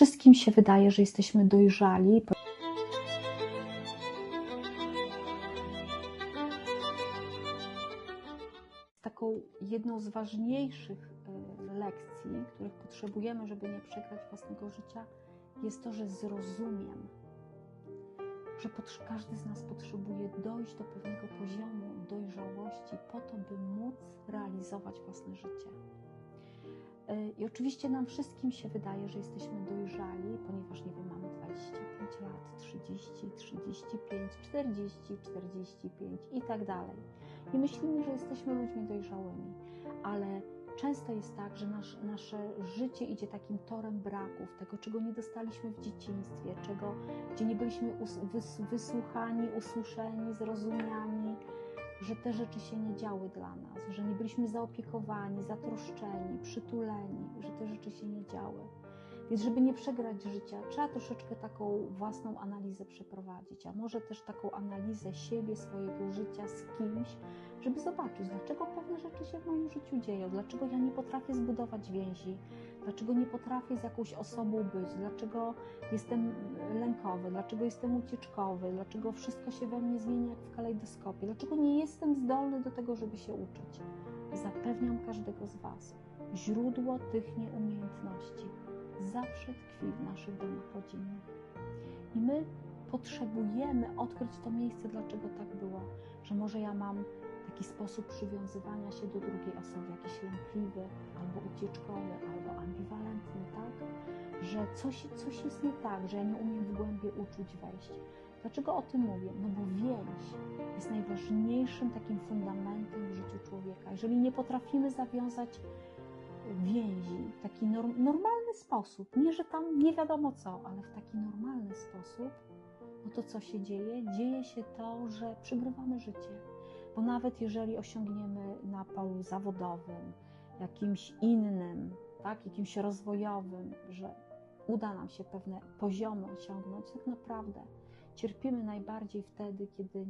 Wszystkim się wydaje, że jesteśmy dojrzali. Taką jedną z ważniejszych e, lekcji, których potrzebujemy, żeby nie przegrać własnego życia, jest to, że zrozumiem, że każdy z nas potrzebuje dojść do pewnego poziomu dojrzałości po to, by móc realizować własne życie. I oczywiście nam wszystkim się wydaje, że jesteśmy dojrzali, ponieważ nie wiem, mamy 25 lat, 30, 35, 40, 45 i tak dalej. I myślimy, że jesteśmy ludźmi dojrzałymi, ale często jest tak, że nasz, nasze życie idzie takim torem braków, tego, czego nie dostaliśmy w dzieciństwie, czego, gdzie nie byliśmy us, wys, wysłuchani, usłyszeni, zrozumiani, że te rzeczy się nie działy dla nas, że nie byliśmy zaopiekowani, zatroszczeni, przytuleni, że te rzeczy się nie działy. Więc, żeby nie przegrać życia, trzeba troszeczkę taką własną analizę przeprowadzić, a może też taką analizę siebie, swojego życia z kimś, żeby zobaczyć, dlaczego pewne rzeczy się w moim życiu dzieją, dlaczego ja nie potrafię zbudować więzi, dlaczego nie potrafię z jakąś osobą być, dlaczego jestem lękowy, dlaczego jestem ucieczkowy, dlaczego wszystko się we mnie zmienia jak w kalejdoskopie, dlaczego nie jestem zdolny do tego, żeby się uczyć. Zapewniam każdego z Was, źródło tych nieumiejętności zawsze tkwi w naszych domach rodzinnych. I my potrzebujemy odkryć to miejsce, dlaczego tak było, że może ja mam taki sposób przywiązywania się do drugiej osoby, jakiś lękliwy, albo ucieczkowy, albo ambiwalentny, tak? Że coś, coś jest nie tak, że ja nie umiem w głębie uczuć wejść. Dlaczego o tym mówię? No bo więź jest najważniejszym takim fundamentem w życiu człowieka. Jeżeli nie potrafimy zawiązać więzi w taki norm, normalny sposób, nie że tam nie wiadomo co, ale w taki normalny sposób, no to co się dzieje? Dzieje się to, że przygrywamy życie. Bo nawet jeżeli osiągniemy na polu zawodowym, jakimś innym, tak, jakimś rozwojowym, że uda nam się pewne poziomy osiągnąć, tak naprawdę cierpimy najbardziej wtedy, kiedy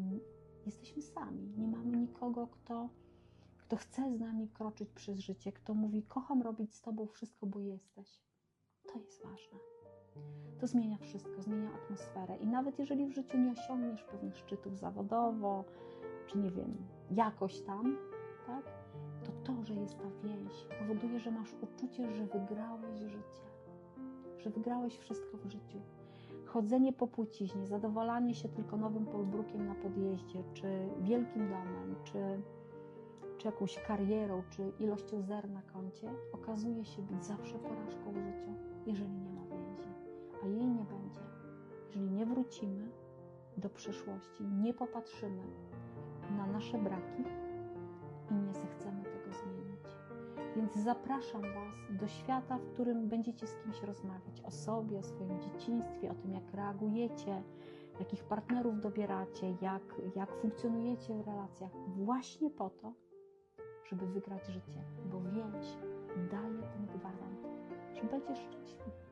jesteśmy sami. Nie mamy nikogo, kto, kto chce z nami kroczyć przez życie, kto mówi: Kocham robić z Tobą wszystko, bo jesteś. To jest ważne. To zmienia wszystko, zmienia atmosferę. I nawet jeżeli w życiu nie osiągniesz pewnych szczytów zawodowo, czy nie wiem, jakoś tam, tak, to to, że jest ta więź, powoduje, że masz uczucie, że wygrałeś życie, że wygrałeś wszystko w życiu. Chodzenie po płciźnie, zadowalanie się tylko nowym polbrukiem na podjeździe, czy wielkim domem, czy, czy jakąś karierą, czy ilością zer na koncie, okazuje się być zawsze porażką w życiu, jeżeli nie ma więzi. A jej nie będzie, jeżeli nie wrócimy do przeszłości, nie popatrzymy na nasze braki i nie zechcemy tego zmienić. Więc zapraszam Was do świata, w którym będziecie z kimś rozmawiać o sobie, o swoim dzieciństwie, o tym, jak reagujecie, jakich partnerów dobieracie, jak, jak funkcjonujecie w relacjach, właśnie po to, żeby wygrać życie, bo więź daje ten gwarant, że będziesz szczęśliwy.